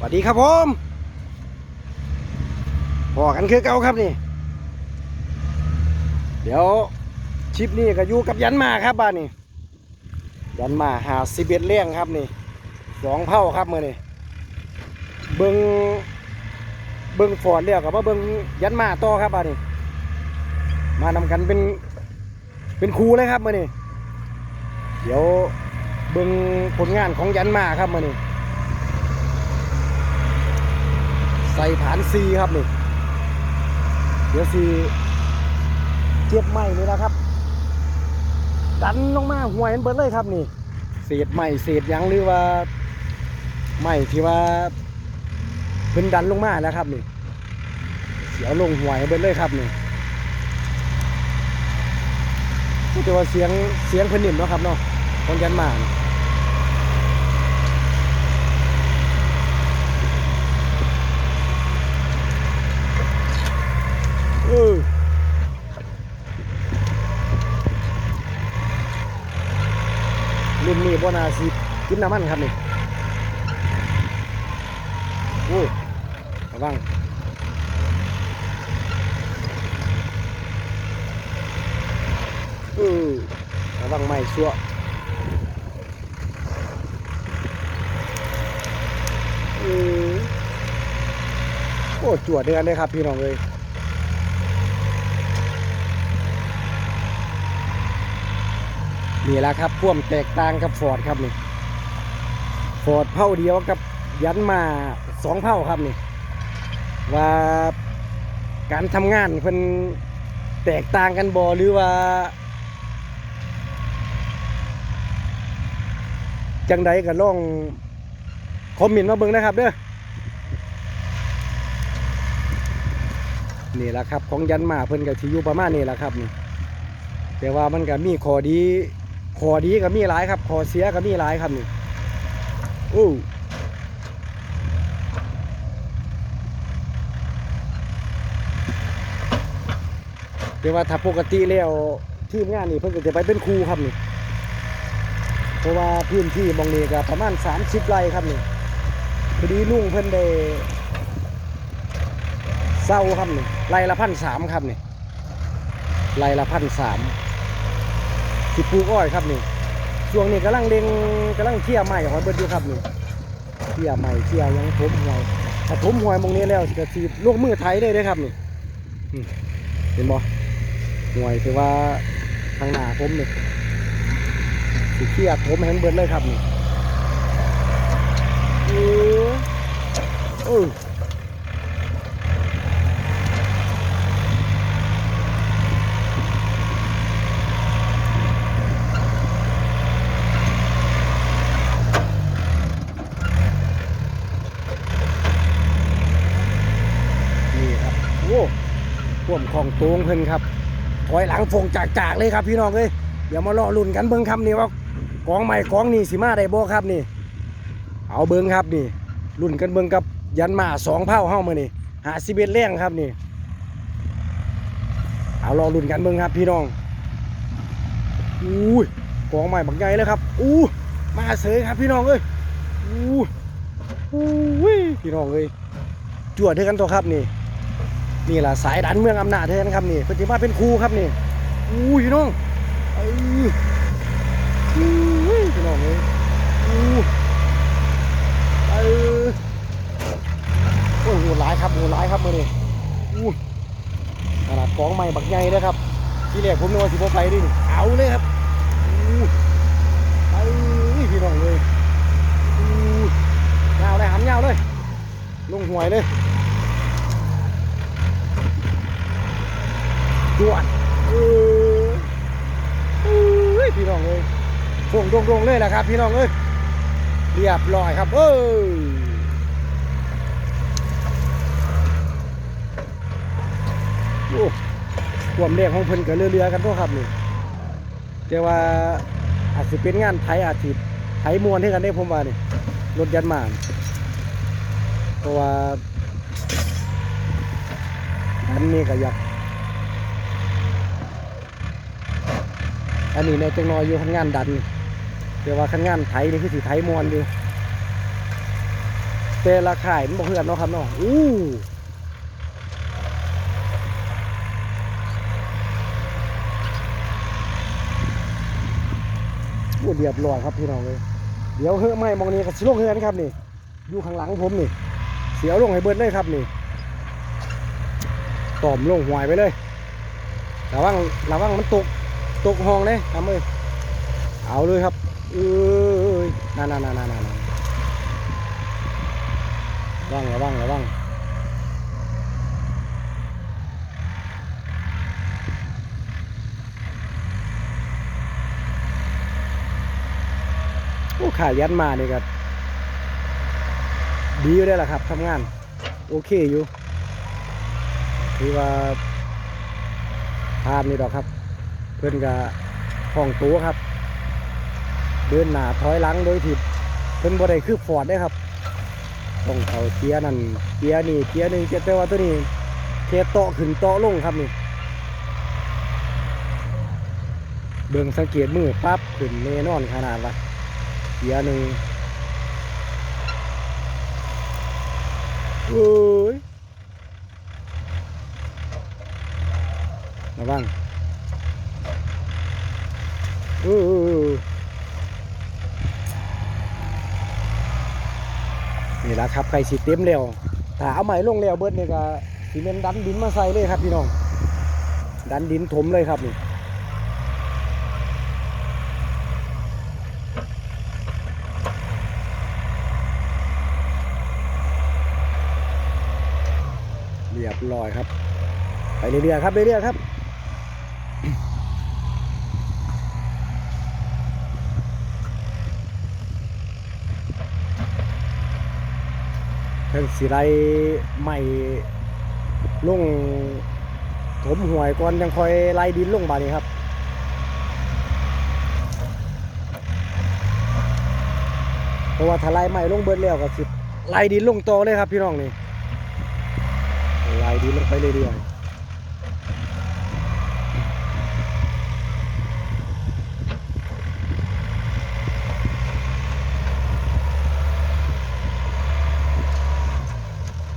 สวัสดีครับผมพอกันคือเก่าครับนี่ เดี๋ยวชิปนี้ก็อยู่กับยันมาครับบ้านนี้ยันมาหาสิบเอ็ดเลี้ยงครับนี่สองเผ่าครับมือนี่เบิงเบิงฟอร์ดเรียกกับว่าเบิงยันมาต่อครับบ้านนี้มานำกันเป็นเป็นครูเลยครับมือนี่เดี๋ยวเบิงผลงานของยันมาครับมือนี่ ใส่ฐานซีครับนี่เดี๋ยวซีเจ็บไหมนี่นะครับ ดันลงมาห่วยมันเบิดเลยครับนี่เศษไหมเศษยังหรือว่าไหมที่ว่าเพิ่นดันลงมาแล้วครับนี่เสียวลงห่วยเบิดเลยครับนี่พูดแต่ว่าเสียงเสียงเพิ่นนิ่มเนาะครับเนาะของยันมานี่ เออรุ่นนี้ บ่นาสิกินน้ำมันครับนี่โอ้ระวังเออระวังไม่ชั่วเออโอ้จวดเดือนเลยครับพี่น้องเลย นี่แหละครับพ่วมแตกต่างกับฟอร์ดครับนี่ฟอร์ดเผ่าเดียวกับยันมาสองเผ่าครับนี่ ว่าการทำงานเพิ่นแตกต่างกันบ่หรือว่า จังใดก็ลองคอมเมนต์มาเบิ่งนะครับเด้อนี่แหละครับของยันมาเพิ่นก็สิอยู่ประมาณนี้แหละครับนี่แต่ว่ามันก็มีข้อดี ข้อดีก็มีหลายครับข้อเสียก็มีหลายครับนี่โอ้แต่ว่าถ้าปกติแล้วทีมงานนี่เพิ่นก็จะไปเป็นครูครับนี่เพราะว่าพื้นที่บองนี้ก็ประมาณ 30ไร่ครับนี่พอดีลุงเพิ่นได้เศร้าครับนี่ไร่ละพันสามครับนี่ไร่ละพันสาม สิปลูกอ้อยครับนี่ช่วงนี้กำลังเด้งกำลังเที่ยใหม่ของเบิดอยู่ครับนี่เที่ยใหม่เที่ยยังถมหวยถ้าถมหวยมองนี้แล้วจะสีลูกมือไทยได้เลยครับนี่เห็นบ่หวยคือว่าทางหน้าผมนี่สิเที่ยถมให้มันเบิดเลยครับนี่เออเออ นี่ครับ โอ้พ่ วมของตูงเพิ่นครับถอยหลังฟงจากๆเลยครับพี่น้องเอ้ยเดี๋ยวมารอลุ่นกันเบิ้งครับนี่ว่ากองใหม่กองนี่สิมาได้บ่ครับนี่ เอาเบิ้งครับนี่ลุ่นกันเบิ้งกับยันมาสองเผาเฮ้ามานี่หาสิบเอ็ดแรงครับนี่ เอารอลุ่นกันเบิ้งครับพี่น้องอุ้ยกองใหม่บักใหญ่เลยครับอู้มาเสยครับพี่น้องเอ้ยอู้อุ้ยพี่น้องเอ้ยจวดเท่ากันตัวครับนี่ นี่แหละสายดันเมืองอำนาจเท่นครับนี่เพิ่นสิมาเป็นครูครับนี่อู้ยพี่น้องเอ้ยอู้ยพี่น้องเอ้ยอู้เอ้ยโอ้ยโหหลายครับโหหลายครับมือนี่อู้ขนาดกองใหม่บักใหญ่เลยครับ ที่แรกผมนึกว่าสิบไปดิเอาเลยครับอู้เอ้ยพี่น้องเลยอู้ยาวเลยหำยาวเลยลงหวยเลยดวนเออเอ้ยพี่น้องเลย ฟงเลยแหละครับ พี่น้องเอ้ยเรียบร้อยครับเออโอ้ความเรียกของเพิ่นก็เรือๆกันตัวครับนี่แต่ว่าอาจจะเป็นงานไทยอาชีพไทยมวนให้กันได้ผมว่านี่รถยันมานเพราะว่าอันนี้ก็อยากอันนี้ในจังนอยอยู่ทำงานดัน แต่ว่าทำงานไถนี่คือสีไถมวนอยู่ตแต่ละข่ายมันบ่เพื่อนเนาะครับเนาะอู้โอ้เรียบร้อยครับพี่น้องเลยเดี๋ยวเฮ้ยไม่มองนี้ก็สิลงเฮือนครับนี่อยู่ข้างหลังผมนี่ เสียวลงให้เบิร์ดเลยครับนี่ตอมลงหวยไปเลยระวังระวังมันตกตกห้องเลยทำเลยเอาเลยครับ เอ้ยนั่นนั่นนั่นนั่นนั่นระวังระวังระวังโอ้ขายันมานี่ก็ดีอยู่ได้ละครับทำงาน โอเคอยู่ถือว่าทานนี่ดอกครับ เพื่อนก็ห้องตัวครับ เดินหน้าถอยหลังโดยที่เพิ่นบ่ได้คือฟอร์ดได้ครับต้องเขาเกียร์นั่นเกียร์นี่เกียร์หนึ่งเกียร์แต่ว่าตัวนี้เกียร์โตะขึ้นโตะลงครับนี่เบิ่งสังเกตมือปั๊บขึ้นแน่นอนขนาดว่าเกียร์หนึ่งเอ้ยระวังเออ นี่แหละครับไก่สีเต็มแล้วถ้าเอาใหม่ลงแล้วเบิดนี่ก็สีเมนดันดินมาใส่เลยครับพี่น้อง ดันดินถมเลยครับนี่เรียบร้อยครับ ไปเรื่อยๆครับเรื่อยๆครับ เพิ่งสิไรใหม่ลงถมหวยก่อนยังคอยไล่ดินลงบาดนี้ครับเพราะว่าถ้าไล่ใหม่ลงเบิดแล้วก็สิไล่ดินลงต่อเลยครับพี่น้องนี่ไล่ดินลงไปเรื่อยๆ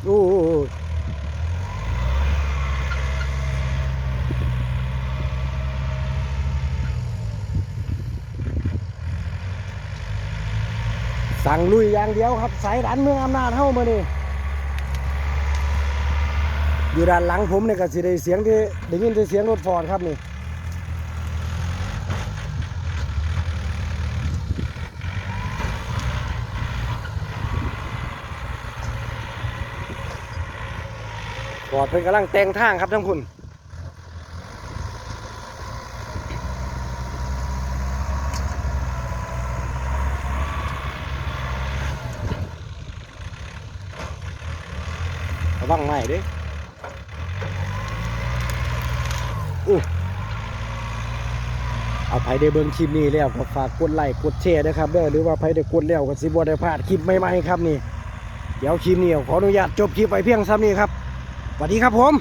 โอ้โห สั่งลุยอย่างเดียวครับ สายดันเมืองอำนาจเฮ้ามานี่อยู่ด้านหลังผมเนี่ยก็สิได้เสียงที่ได้ยินเสียงรถฟอร์ดครับนี่ฟอร์ดเพิ่นกำลังแต่งทางครับทั้งคุณ วังไม่เด้เอาไผได้เบิ่งคลิปนี้แล้วก็ฝากกดไลค์กดแชร์นะครับเด้อหรือว่าไผได้กดแล้วก็สิบ่ได้พลาดคลิปใหม่ๆครับนี่ เดี๋ยวคลิปนี้ขออนุญาตจบคลิปไปเพียงซ้ำนี้ครับสวัสดีครับผม